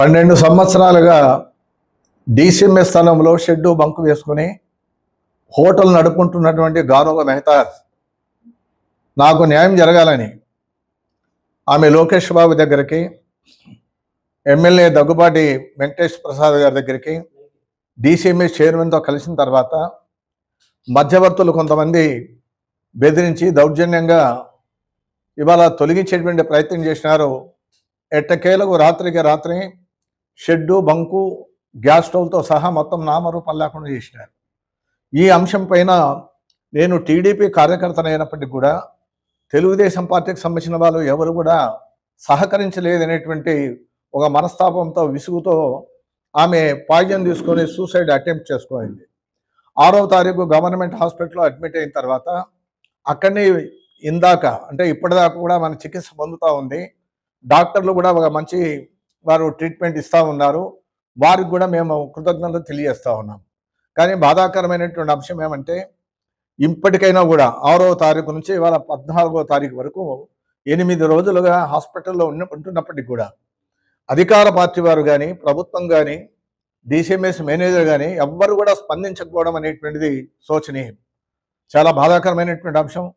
పన్నెండు సంవత్సరాలుగా డిసిఎంఎస్ స్థలంలో షెడ్డు బంకు వేసుకుని హోటల్ నడుపుకుంటున్నటువంటి గౌరవ మెహతా. నాకు న్యాయం జరగాలని ఆమె లోకేష్ బాబు దగ్గరికి ఎమ్మెల్యే దగ్గుబాటి వెంకటేష్ ప్రసాద్ గారి దగ్గరికి డిసిఎంఎస్ చైర్మన్తో కలిసిన తర్వాత మధ్యవర్తులు కొంతమంది బెదిరించి దౌర్జన్యంగా ఇవాళ తొలగించేటువంటి ప్రయత్నం చేసినారు. ఎట్టకేలకు రాత్రికి రాత్రి షెడ్డు బంకు గ్యాస్ స్టవ్తో సహా మొత్తం నామరూపం లేకుండా చేసినారు. ఈ అంశం పైన నేను టీడీపీ కార్యకర్తనైనప్పటికీ కూడా తెలుగుదేశం పార్టీకి సంబంధించిన వాళ్ళు ఎవరు కూడా సహకరించలేదనేటువంటి ఒక మనస్తాపంతో విసుగుతో ఆమె పాయిజన్ తీసుకొని సూసైడ్ అటెంప్ట్ చేసుకోయింది. ఆరవ తారీఖు గవర్నమెంట్ హాస్పిటల్లో అడ్మిట్ అయిన తర్వాత అక్కడనే ఇందాక అంటే ఇప్పటిదాకా కూడా మన చికిత్స పొందుతూ ఉంది. డాక్టర్లు కూడా ఒక మంచి వారు ట్రీట్మెంట్ ఇస్తూ ఉన్నారు. వారికి కూడా మేము కృతజ్ఞతలు తెలియజేస్తూ ఉన్నాం. కానీ బాధాకరమైనటువంటి అంశం ఏమంటే ఇప్పటికైనా కూడా ఆరో తారీఖు నుంచి ఇవాళ పద్నాలుగో తారీఖు వరకు ఎనిమిది రోజులుగా హాస్పిటల్లో ఉన్న ఉంటున్నప్పటికీ కూడా అధికార పార్టీ వారు కానీ ప్రభుత్వం కానీ డిసిఎంఎస్ మేనేజర్ కానీ ఎవ్వరు కూడా స్పందించకపోవడం అనేటువంటిది శోచనీయం. చాలా బాధాకరమైనటువంటి అంశం.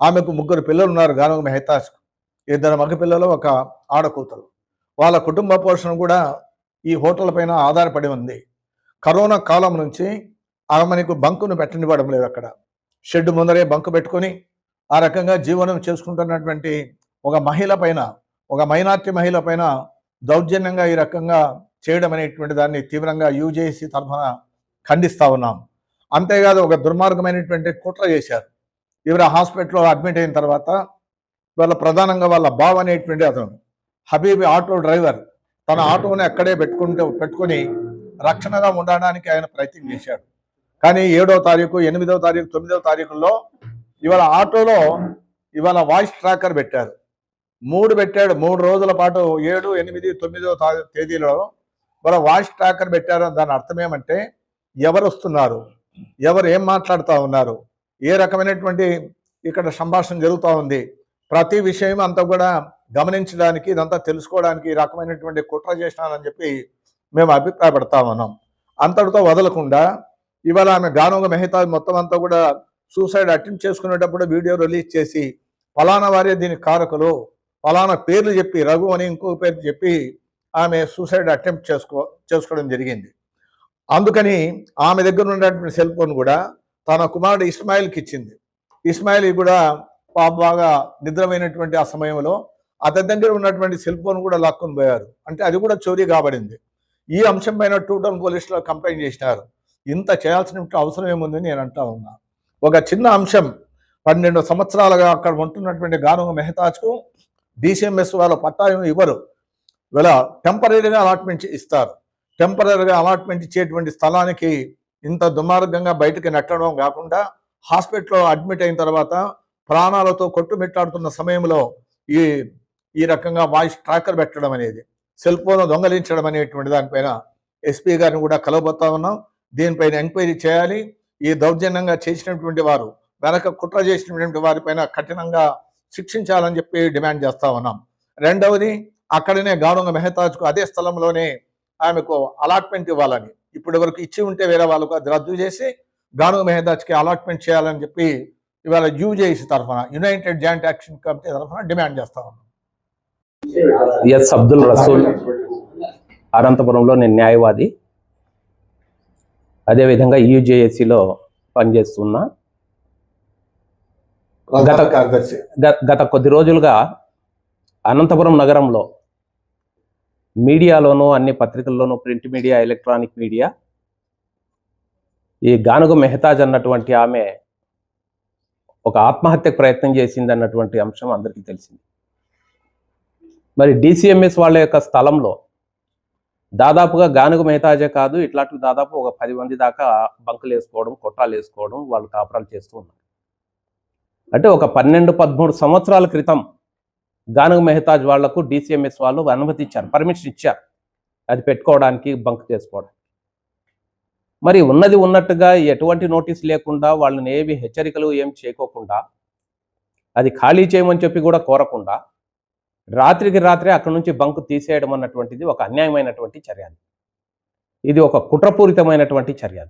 ఆమెకు ముగ్గురు పిల్లలు ఉన్నారు. గాను మెహతాజ్. ఇద్దరు మగ పిల్లలు ఒక ఆడకూతురు. వాళ్ళ కుటుంబ పోషణ కూడా ఈ హోటల్ పైన ఆధారపడి ఉంది. కరోనా కాలం నుంచి ఆమెకు బంకును పెట్టనివ్వడం లేదు అక్కడ. షెడ్ ముందరే బంకు పెట్టుకొని ఆ రకంగా జీవనం చేసుకుంటున్నటువంటి ఒక మహిళ పైన ఒక మైనార్టీ మహిళ పైన దౌర్జన్యంగా ఈ రకంగా చేయడం అనేటువంటి దాన్ని తీవ్రంగా యూజేసి తరఫున ఖండిస్తూ ఉన్నాం. అంతేకాదు ఒక దుర్మార్గమైనటువంటి కుట్ర చేశారు. ఇవర హాస్పిటల్లో అడ్మిట్ అయిన తర్వాత వాళ్ళ ప్రధానంగా వాళ్ళ బావ అనేటువంటి అతను హబీబ్ ఆటో డ్రైవర్. తన ఆటోని అక్కడే పెట్టుకుంటూ పెట్టుకొని రక్షణగా ఉండడానికి ఆయన ప్రయత్నం చేశాడు. కానీ ఏడో తారీఖు ఎనిమిదో తారీఖు తొమ్మిదవ తారీఖుల్లో ఇవాళ ఆటోలో ఇవాళ వాయిస్ ట్రాకర్ పెట్టారు. మూడు పెట్టాడు. మూడు రోజుల పాటు ఏడు ఎనిమిది తొమ్మిదో తేదీలో ఇవాళ వాయిస్ ట్రాకర్ పెట్టారు. దాని అర్థం ఏమంటే ఎవరు వస్తున్నారు? ఎవరు ఏం మాట్లాడుతూ ఉన్నారు? ఏ రకమైనటువంటి ఇక్కడ సంభాషణ జరుగుతూ ఉంది? ప్రతి విషయం అంతా కూడా గమనించడానికి ఇదంతా తెలుసుకోవడానికి ఈ రకమైనటువంటి కుట్ర చేసినానని చెప్పి మేము అభిప్రాయపడతా ఉన్నాం. అంతటితో వదలకుండా ఇవాళ ఆమె గానోగ మెహతా మొత్తం అంతా కూడా సూసైడ్ అటెంప్ట్ చేసుకునేటప్పుడు వీడియో రిలీజ్ చేసి ఫలానా వారే దీనికి కారకులు ఫలానా పేర్లు చెప్పి రఘు అని ఇంకో పేరు చెప్పి ఆమె సూసైడ్ అటెంప్ట్ చేసుకో చేసుకోవడం జరిగింది. అందుకని ఆమె దగ్గర ఉన్నటువంటి సెల్ ఫోన్ కూడా తన కుమారుడు ఇస్మాయిల్కి ఇచ్చింది. ఇస్మాయిల్ కూడా పాప బాగా నిద్రమైనటువంటి ఆ సమయంలో అతని దగ్గర ఉన్నటువంటి సెల్ ఫోన్ కూడా లాక్కొని పోయారు. అంటే అది కూడా చోరీ కాబడింది. ఈ అంశం పైన టూ టౌన్ పోలీసులో కంప్లైంట్ చేసినారు. ఇంత చేయాల్సిన అవసరం ఏముంది నేను అంటా ఉన్నా. ఒక చిన్న అంశం పన్నెండు సంవత్సరాలుగా అక్కడ ఉంటున్నటువంటి గానుగ మెహతాజ్కు డిసిఎంఎస్ వాళ్ళ పట్టాయం ఇవ్వరు. వీళ్ళ టెంపరీగా అలాట్మెంట్ ఇస్తారు. టెంపరీగా అలాట్మెంట్ ఇచ్చేటువంటి స్థలానికి ఇంత దుర్మార్గంగా బయటకు నెట్టడం కాకుండా హాస్పిటల్లో అడ్మిట్ అయిన తర్వాత ప్రాణాలతో కొట్టుమిట్టాడుతున్న సమయంలో ఈ ఈ రకంగా వాయిస్ ట్రాకర్ పెట్టడం అనేది సెల్ ఫోన్ దొంగలించడం అనేటువంటి దానిపైన ఎస్పీ గారిని కూడా కలవబోతా ఉన్నాం. దీనిపైన ఎంక్వైరీ చేయాలి. ఈ దౌర్జన్యంగా చేసినటువంటి వారు వెనక కుట్ర చేసినటువంటి వారిపైన కఠినంగా శిక్షించాలని చెప్పి డిమాండ్ చేస్తా ఉన్నాం. రెండవది అక్కడనే గౌరవ మెహతాజ్కు అదే స్థలంలోనే ఆమెకు అలాట్మెంట్ ఇవ్వాలని. ఇప్పటి వరకు ఇచ్చి ఉంటే వేరే వాళ్ళకు అది రద్దు చేసి గాను మెహతాజ్కి అలాట్మెంట్ చేయాలని చెప్పి ఇవాళ యూజేసి తరఫున యునైటెడ్ జాయింట్ యాక్షన్ కమిటీ తరఫున డిమాండ్ చేస్తా ఉన్నాం. ఎస్ అబ్దుల్ రసూల్ అనంతపురంలో నేను న్యాయవాది. అదేవిధంగా యూజేఎస్సిలో పనిచేస్తున్నా ప్రధాన కార్యదర్శి. గ- గత కొద్ది రోజులుగా అనంతపురం నగరంలో మీడియాలోనూ అన్ని పత్రికల్లోనూ ప్రింట్ మీడియా ఎలక్ట్రానిక్ మీడియా ఈ గానుగ మెహతాజ్ అన్నటువంటి ఆమె ఒక ఆత్మహత్యకు ప్రయత్నం చేసింది అన్నటువంటి అంశం అందరికీ తెలిసింది. మరి డిసిఎంఎస్ వాళ్ళ యొక్క స్థలంలో దాదాపుగా గానుగ మెహతాజే కాదు ఇట్లాంటివి దాదాపు ఒక పది మంది దాకా బంకులు వేసుకోవడం కొట్టాలు వేసుకోవడం వాళ్ళు కాపురాలు చేస్తూ ఉన్నారు. అంటే ఒక పన్నెండు పదమూడు సంవత్సరాల క్రితం గానుగ మెహతాజ్ వాళ్ళకు డిసిఎంఎస్ వాళ్ళు అనుమతి ఇచ్చారు పర్మిషన్ ఇచ్చారు అది పెట్టుకోవడానికి బంక్ చేసుకోవడానికి. మరి ఉన్నది ఉన్నట్టుగా ఎటువంటి నోటీస్ లేకుండా వాళ్ళని ఏవి హెచ్చరికలు ఏం చేయకోకుండా అది ఖాళీ చేయమని చెప్పి కూడా కోరకుండా రాత్రికి రాత్రే అక్కడి నుంచి బంకు తీసేయడం అన్నటువంటిది ఒక అన్యాయమైనటువంటి చర్య ఇది ఒక కుట్రపూరితమైనటువంటి చర్య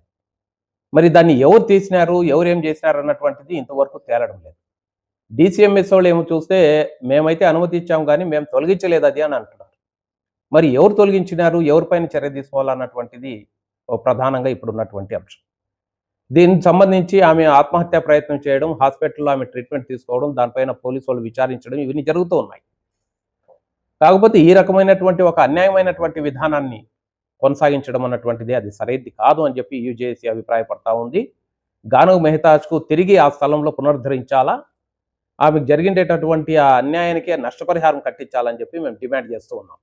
మరి దాన్ని ఎవరు తీసినారు ఎవరు ఏం చేసినారు అన్నటువంటిది ఇంతవరకు తేలడం లేదు. డిసిఎంఎస్ వాళ్ళు ఏమో చూస్తే మేమైతే అనుమతి ఇచ్చాం కానీ మేము తొలగించలేదు అది అని అంటున్నారు. మరి ఎవరు తొలగించినారు ఎవరిపైన చర్య తీసుకోవాలన్నటువంటిది ప్రధానంగా ఇప్పుడున్నటువంటి అంశం. దీనికి సంబంధించి ఆమె ఆత్మహత్య ప్రయత్నం చేయడం హాస్పిటల్లో ఆమె ట్రీట్మెంట్ తీసుకోవడం దానిపైన పోలీసు వాళ్ళు విచారించడం ఇవన్నీ జరుగుతూ ఉన్నాయి. కాకపోతే ఈ రకమైనటువంటి ఒక అన్యాయమైనటువంటి విధానాన్ని కొనసాగించడం అన్నటువంటిది అది సరైంది కాదు అని చెప్పి యూజేసీ అభిప్రాయపడతా ఉంది. గానవ్ మెహతాజ్కు తిరిగి ఆ స్థలంలో పునరుద్ధరించాలా? ఆమెకు జరిగినటువంటి ఆ అన్యాయానికి నష్టపరిహారం కట్టించాలని చెప్పి మేము డిమాండ్ చేస్తూ ఉన్నాం.